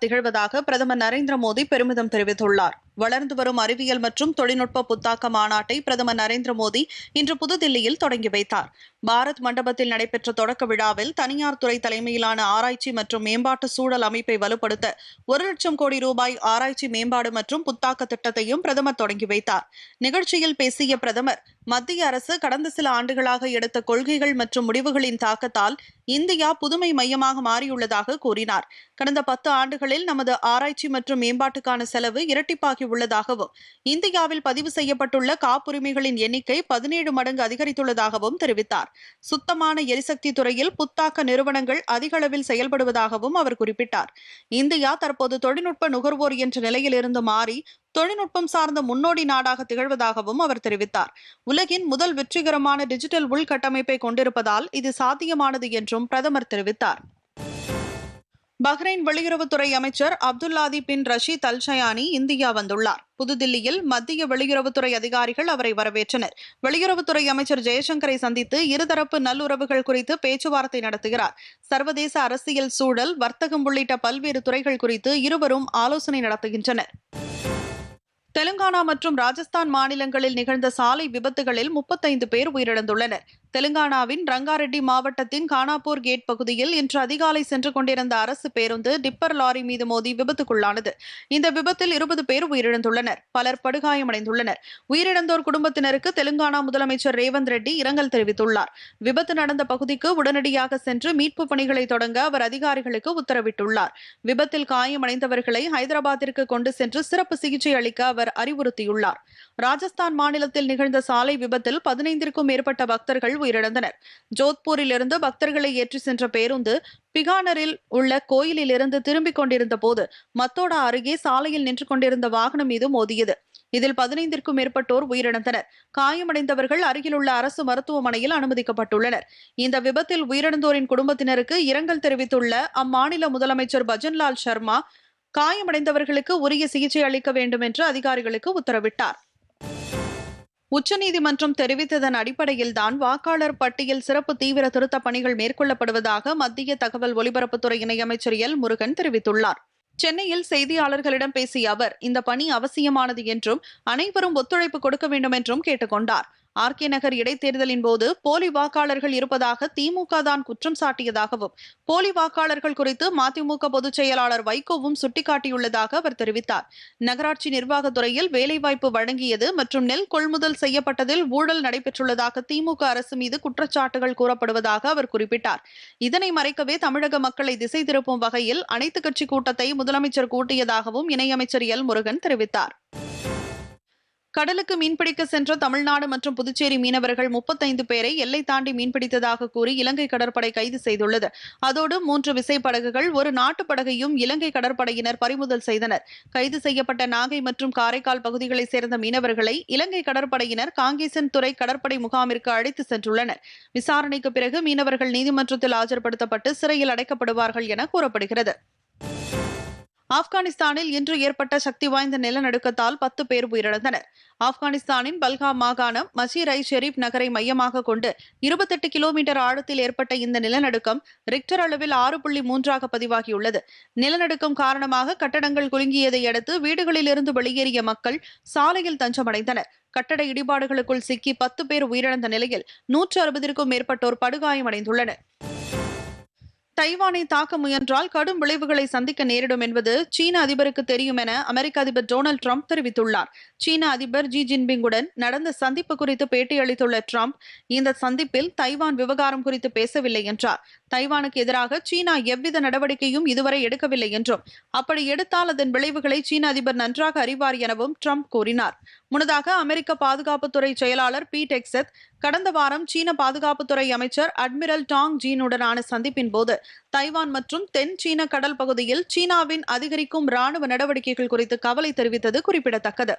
திகழ்வதாக பிரதமர் நரேந்திர மோடி பெருமிதம் தெரிவித்துள்ளார். வளர்ந்து வரும் அறிவியல் மற்றும் தொழில்நுட்ப புத்தாக்க மாநாட்டை பிரதமர் நரேந்திர மோடி இன்று புதுதில்லியில் தொடங்கி வைத்தார். பாரத் மண்டபத்தில் நடைபெற்ற தொடக்க விழாவில் தனியார் துறை தலைமையிலான ஆராய்ச்சி மற்றும் மேம்பாட்டு சூழல் அமைப்பை வலுப்படுத்த ஒரு லட்சம் கோடி ரூபாய் ஆராய்ச்சி மேம்பாடு மற்றும் புத்தாக்க திட்டத்தையும் பிரதமர் தொடங்கி வைத்தார். நிகழ்ச்சியில் பேசிய பிரதமர் மத்திய அரசு கடந்த சில ஆண்டுகளாக எடுத்த கொள்கைகள் மற்றும் முடிவுகளின் தாக்கத்தால் இந்தியா புதுமை மையமாக மாறியுள்ளதாக கூறினார். கடந்த பத்து ஆண்டுகளில் நமது ஆராய்ச்சி மற்றும் மேம்பாட்டுக்கான செலவு இரட்டிப்பாகி உள்ளதாகவும் இந்தியாவில் பதிவு செய்யப்பட்டுள்ள காப்புரிமைகளின் எண்ணிக்கை பதினேழு மடங்கு அதிகரித்துள்ளதாகவும் தெரிவித்தார். சுத்தமான எரிசக்தி துறையில் புத்தாக்க நிறுவனங்கள் அதிக அளவில் செயல்படுவதாகவும் அவர் குறிப்பிட்டார். இந்தியா தற்போது தொழில்நுட்ப நுகர்வோர் என்ற நிலையிலிருந்து மாறி தொழில்நுட்பம் சார்ந்த முன்னோடி நாடாக திகழ்வதாகவும் அவர் தெரிவித்தார். உலகின் முதல் வெற்றிகரமான டிஜிட்டல் உள்கட்டமைப்பை கொண்டிருப்பதால் இது சாத்தியமானது என்றும் பிரதமர் தெரிவித்தார். பஹ்ரைன் வெளியுறவுத்துறை அமைச்சர் அப்துல்லாதி பின் ரஷீத் அல் ஷயானி இந்தியா வந்துள்ளார். புதுதில்லியில் மத்திய வெளியுறவுத்துறை அதிகாரிகள் அவரை வரவேற்றனர். வெளியுறவுத்துறை அமைச்சர் ஜெயசங்கரை சந்தித்து இருதரப்பு நல்லுறவுகள் குறித்து பேச்சுவார்த்தை நடத்துகிறார். சர்வதேச அரசியல் சூழல் வர்த்தகம் உள்ளிட்ட பல்வேறு துறைகள் குறித்து இருவரும் ஆலோசனை நடத்துகின்றனர். தெலுங்கானா மற்றும் ராஜஸ்தான் மாநிலங்களில் நிகழ்ந்த சாலை விபத்துகளில் முப்பத்தைந்து பேர் உயிரிழந்துள்ளனர். தெலுங்கானாவின் ரங்காரெட்டி மாவட்டத்தின் கானாப்பூர் கேட் பகுதியில் இன்று அதிகாலை சென்று கொண்டிருந்த அரசு பேருந்து டிப்பர் லாரி மீது மோதி விபத்துக்குள்ளானது. இந்த விபத்தில் இருபது பேர் உயிரிழந்துள்ளனர். பலர் படுகாயமடைந்துள்ளனர். உயிரிழந்தோர் குடும்பத்தினருக்கு தெலுங்கானா முதலமைச்சர் ரேவந்த் ரெட்டி இரங்கல் தெரிவித்துள்ளார். விபத்து நடந்த பகுதிக்கு உடனடியாக சென்று மீட்பு பணிகளை தொடங்க அவர் அதிகாரிகளுக்கு உத்தரவிட்டுள்ளார். விபத்தில் காயமடைந்தவர்களை ஹைதராபாத்திற்கு கொண்டு சென்று சிறப்பு சிகிச்சை அளிக்க அவர் அறிவுறுத்தியுள்ளார். ராஜஸ்தான் மாநிலத்தில் நிகழ்ந்த சாலை விபத்தில் பதினைந்திற்கும் மேற்பட்ட பக்தர்கள் உயிரிழந்தனர். ஜோத்பூரிலிருந்து பக்தர்களை ஏற்றி சென்ற பேருந்து பிகானரில் உள்ள கோயிலிலிருந்து திரும்பிக் கொண்டிருந்த போது மத்தோடா அருகே சாலையில் நின்று கொண்டிருந்த வாகனம் மீது மோதியது. இதில் பதினைந்திற்கும் மேற்பட்டோர் உயிரிழந்தனர். காயமடைந்தவர்கள் அருகிலுள்ள அரசு மருத்துவமனையில் அனுமதிக்கப்பட்டுள்ளனர். இந்த விபத்தில் உயிரிழந்தோரின் குடும்பத்தினருக்கு இரங்கல் தெரிவித்துள்ள அம்மாநில முதலமைச்சர் பஜன்லால் சர்மா காயமடைந்தவர்களுக்கு உரிய சிகிச்சை அளிக்க வேண்டும் என்று அதிகாரிகளுக்கு உத்தரவிட்டார். உச்சநீதிமன்றம் தெரிவித்ததன் அடிப்படையில்தான் வாக்காளர் பட்டியல் சிறப்பு தீவிர திருத்தப் பணிகள் மேற்கொள்ளப்படுவதாக மத்திய தகவல் ஒலிபரப்புத்துறை இணையமைச்சர் எல். முருகன் தெரிவித்துள்ளார். சென்னையில் செய்தியாளர்களிடம் பேசிய அவர் இந்த பணி அவசியமானது என்றும் அனைவரும் ஒத்துழைப்பு கொடுக்க வேண்டும் என்றும் கேட்டுக்கொண்டார். ஆர் கே நகர் இடைத்தேர்தலின் போது போலி வாக்காளர்கள் இருப்பதாக திமுக தான் குற்றம் சாட்டியதாகவும் போலி வாக்காளர்கள் குறித்து மதிமுக பொதுச் செயலாளர் வைகோவும் சுட்டிக்காட்டியுள்ளதாக அவர் தெரிவித்தார். நகராட்சி நிர்வாகத்துறையில் வேலைவாய்ப்பு வழங்கியது மற்றும் நெல் கொள்முதல் செய்யப்பட்டதில் ஊழல் நடைபெற்றுள்ளதாக திமுக அரசு மீது குற்றச்சாட்டுகள் கூறப்படுவதாக அவர் குறிப்பிட்டார். இதனை மறைக்கவே தமிழக மக்களை திசை திருப்பும் வகையில் அனைத்துக் கட்சி கூட்டத்தை முதலமைச்சர் கூட்டியதாகவும் இணையமைச்சர் எல் முருகன் தெரிவித்தார். கடலுக்கு மீன்பிடிக்க சென்ற தமிழ்நாடு மற்றும் புதுச்சேரி மீனவர்கள் முப்பத்தைந்து பேரை எல்லை தாண்டி மீன்பிடித்ததாக கூறி இலங்கை கடற்படை கைது செய்துள்ளது. அதோடு மூன்று விசைப்படகுகள் ஒரு நாட்டு படகையும் இலங்கை கடற்படையினர் பறிமுதல் செய்தனர். கைது செய்யப்பட்ட நாகை மற்றும் காரைக்கால் பகுதிகளைச் சேர்ந்த மீனவர்களை இலங்கை கடற்படையினர் காங்கேசன் துறை கடற்படை முகாமிற்கு அழைத்து சென்றுள்ளனர். விசாரணைக்கு பிறகு மீனவர்கள் நீதிமன்றத்தில் ஆஜர்படுத்தப்பட்டு சிறையில் அடைக்கப்படுவார்கள் என கூறப்படுகிறது. ஆப்கானிஸ்தானில் இன்று ஏற்பட்ட சக்தி வாய்ந்த நிலநடுக்கத்தால் பத்து பேர் உயிரிழந்தனர். ஆப்கானிஸ்தானின் பல்கா மாகாணம் மசீர் ஐ ஷெரீப் நகரை மையமாக கொண்டு இருபத்தெட்டு கிலோமீட்டர் ஆழத்தில் ஏற்பட்ட இந்த நிலநடுக்கம் ரிக்டர் அளவில் ஆறு புள்ளி மூன்றாக பதிவாகியுள்ளது. நிலநடுக்கம் காரணமாக கட்டடங்கள் குலுங்கியதை அடுத்து வீடுகளிலிருந்து வெளியேறிய மக்கள் சாலையில் தஞ்சமடைந்தனர். கட்டட இடிபாடுகளுக்குள் சிக்கி பத்து பேர் உயிரிழந்த நிலையில் நூற்று அறுபதிற்கும் மேற்பட்டோர் படுகாயமடைந்துள்ளனர். தைவானை தாக்க முயன்றால் கடும் விளைவுகளை சந்திக்க நேரிடும் என்பது சீன அதிபருக்கு தெரியும் என அமெரிக்க அதிபர் டொனால்டு ட்ரம்ப் தெரிவித்துள்ளார். சீன அதிபர் ஜி ஜின்பிங்குடன் நடந்த சந்திப்பு குறித்து பேட்டியளித்துள்ள ட்ரம்ப் இந்த சந்திப்பில் தைவான் விவகாரம் குறித்து பேசவில்லை என்றார். தைவானுக்கு எதிராக சீனா எவ்வித நடவடிக்கையும் இதுவரை எடுக்கவில்லை என்றும் அப்படி எடுத்தால் அதன் விளைவுகளை சீன அதிபர் நன்றாக அறிவார் எனவும் ட்ரம்ப் கூறினார். முன்னதாக அமெரிக்க பாதுகாப்புத்துறை செயலாளர் பி எக்ஸத் கடந்த வாரம் சீன பாதுகாப்புத்துறை அமைச்சர் அட்மிரல் டாங் ஜீனுடனான சந்திப்பின் போது தைவான் மற்றும் தென் சீன கடல் பகுதியில் சீனாவின் அதிகரிக்கும் ராணுவ நடவடிக்கைகள் குறித்து கவலை தெரிவித்தது குறிப்பிடத்தக்கது.